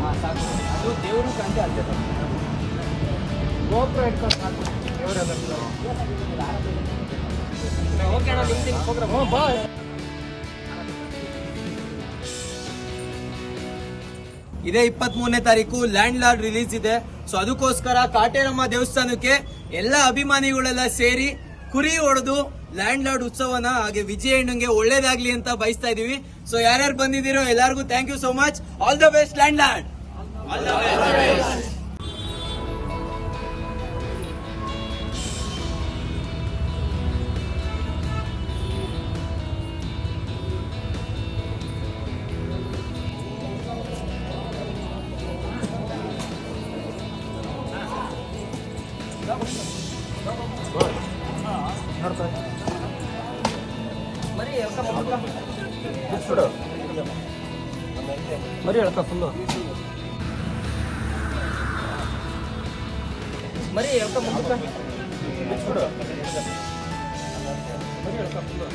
ಹಾಂ ಸಾಕು. ಅದು ದೇವರು ಕಂಡು ಅಲ್ಲದೆ ಗೋಪುರ ಇಟ್ಕೊಂಡು ಸಾಕು. ಓಕೆ ಅಣ್ಣ ನಿಮ್ದು ಪ್ರೋಗ್ರಾಮ್ ಹ್ಞೂ ಬಾ ಇದೇ ಇಪ್ಪತ್ತ್ ಮೂರನೇ ತಾರೀಕು ಲ್ಯಾಂಡ್ ಲಾರ್ಡ್ ರಿಲೀಸ್ ಇದೆ. ಸೊ ಅದಕ್ಕೋಸ್ಕರ ಕಾಟೇರಮ್ಮ ದೇವಸ್ಥಾನಕ್ಕೆ ಎಲ್ಲ ಅಭಿಮಾನಿಗಳೆಲ್ಲ ಸೇರಿ ಕುರಿ ಹೊಡೆದು ಲ್ಯಾಂಡ್ ಲಾರ್ಡ್ ಉತ್ಸವನ ಹಾಗೆ ವಿಜಯ ಹೆಣ್ಣುಗೆ ಒಳ್ಳೇದಾಗ್ಲಿ ಅಂತ ಬಯಸ್ತಾ ಇದೀವಿ. ಸೊ ಯಾರ್ಯಾರು ಬಂದಿದ್ದೀರೋ ಎಲ್ಲರಿಗೂ thank you so much all the best Landlord ಮರಿ ಎಳ್ಕ ಫುಲ್ಲು. ಮರಿ ಎಳ್ಕ ಮುಂದಕ್ಕ ಬಿಟ್ಬಿಡು. ಮರಿ ಹೇಳ್ಕ ಫುಲ್ಲು.